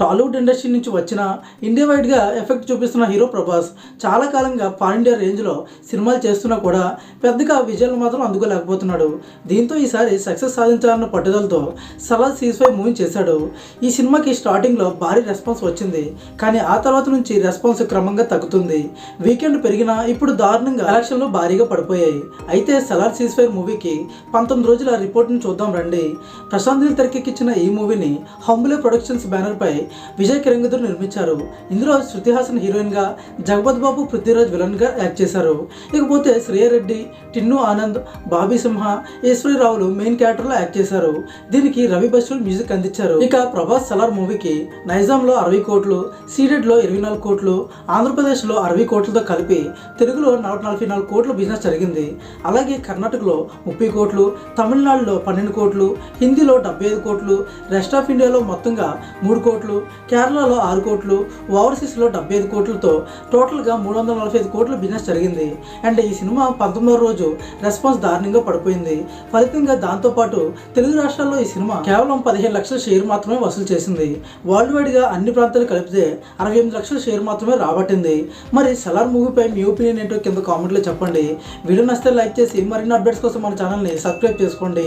Tollywood industry నుంచి వచ్చిన India వైడ్గా ఎఫెక్ట్ చూపిస్తున్న హీరో ప్రభాస్ చాలా కాలంగా పాన్ ఇండియా రేంజ్లో సినిమాలు చేస్తున్నా కూడా పెద్దగా విజయాలు మాత్రం అందుకోలేకపోతున్నాడు. దీంతో ఈసారి సక్సెస్ సాధించాలన్న పట్టుదలతో సలార్ సీజ్ ఫైవ్ మూవీ చేశాడు. ఈ సినిమాకి స్టార్టింగ్లో భారీ రెస్పాన్స్ వచ్చింది. కానీ ఆ తర్వాత నుంచి రెస్పాన్స్ క్రమంగా తగ్గుతుంది. వీకెండ్ పెరిగినా ఇప్పుడు దారుణంగా ఎలక్షన్లు భారీగా పడిపోయాయి. అయితే సలార్ సీజ్ ఫైవ్ మూవీకి పంతొమ్మిది రోజుల రిపోర్ట్ని చూద్దాం రండి. ప్రశాంత్ తెరకెక్కిచ్చిన తెరకెక్కించిన ఈ మూవీని హంబులే ప్రొడక్షన్స్ బ్యానర్ పై విజయ్ కిరంగుతో నిర్మించారు. ఇందులో శృతిహాసన్ హీరోయిన్గా జగపత్ బాబు పృథ్వీరాజ్ విలన్గా యాక్ట్ చేశారు. ఇకపోతే శ్రేయరెడ్డి టిన్ను ఆనంద్ బాబీ సింహ ఈశ్వరిరావులు మెయిన్ క్యారెక్టర్లో యాక్ట్ చేశారు. దీనికి రవి బస్సులు మ్యూజిక్ అందించారు. ఇక ప్రభాస్ సలార్ మూవీకి నైజాం లో అరవై కోట్లు సీడెడ్లో ఇరవై నాలుగు కోట్లు ఆంధ్రప్రదేశ్లో అరవై కోట్లతో కలిపి తెలుగులో నూట నలభై నాలుగు కోట్ల బిజినెస్ జరిగింది. అలాగే కర్ణాటకలో ముప్పై కోట్లు తమిళనాడులో పన్నెండు కోట్లు హిందీలో డెబ్బై ఐదు కోట్లు రెస్ట్ ఆఫ్ ఇండియాలో మొత్తంగా మూడు కోట్లు కేరళలో ఆరు కోట్లు ఓవర్సీస్లో డెబ్బై ఐదు కోట్లతో టోటల్గా మూడు వందల నలభై ఐదు కోట్ల బిజినెస్ జరిగింది. అండ్ ఈ సినిమా పంతొమ్మిదో రోజు రెస్పాన్స్ దారుణంగా పడిపోయింది. ఫలితంగా దాంతోపాటు తెలుగు రాష్ట్రాల్లో ఈ సినిమా కేవలం పదిహేను లక్షల షేర్ మాత్రమే వసూలు చేసింది. వరల్డ్ వైడ్గా అన్ని ప్రాంతాలు కలిపితే అరవై ఎనిమిది లక్షల షేర్ మాత్రమే రాబట్టింది. మరి సలార్ మూవీపై మీ ఒపీనియన్ ఏంటో కింద కామెంట్లో చెప్పండి. వీడియో నచ్చితే లైక్ చేసి మరిన్ని అప్డేట్స్ కోసం మన ఛానల్ని సబ్స్క్రైబ్ చేసుకోండి.